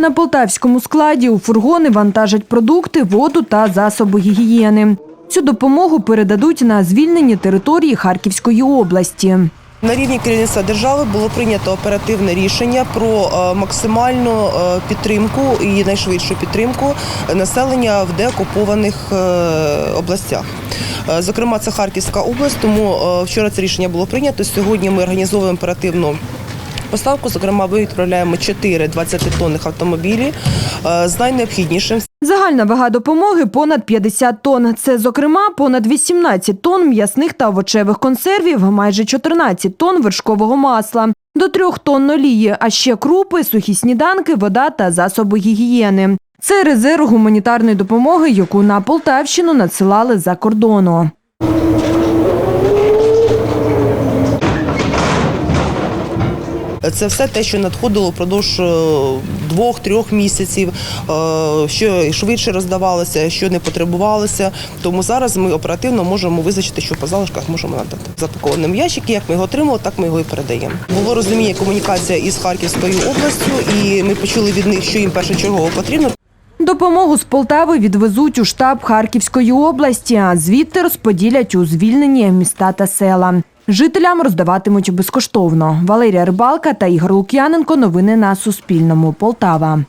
На полтавському складі у фургони вантажать продукти, воду та засоби гігієни. Цю допомогу передадуть на звільнені території Харківської області. На рівні керівництва держави було прийнято оперативне рішення про е, максимальну е, підтримку і найшвидшу підтримку населення в деокупованих е, областях. Зокрема, це Харківська область, тому вчора це рішення було прийнято. Сьогодні ми організовуємо оперативну. Поставку, зокрема, відправляємо 4 20-тонних автомобілі е, з найнеобхіднішим. Загальна вага допомоги понад 50 тонн. Це, зокрема, понад 18 тонн м'ясних та овочевих консервів, майже 14 тонн вершкового масла, до 3 тонн олії, а ще крупи, сухі сніданки, вода та засоби гігієни. Це резерв гуманітарної допомоги, яку на Полтавщину надсилали за кордону. Це все те, що надходило впродовж е, двох-трьох місяців, е, що швидше роздавалося, що не потребувалося. Тому зараз ми оперативно можемо визначити, що по залишках можемо надати. Запакованим ящики, як ми його отримали, так ми його і передаємо. Було розуміння комунікація із Харківською областю, і ми почули від них, що їм першочергово потрібно. Допомогу з Полтави відвезуть у штаб Харківської області, а звідти розподілять у звільнені міста та села. Жителям роздаватимуть безкоштовно. Валерія Рибалка та Ігор Лук'яненко. Новини на Суспільному. Полтава.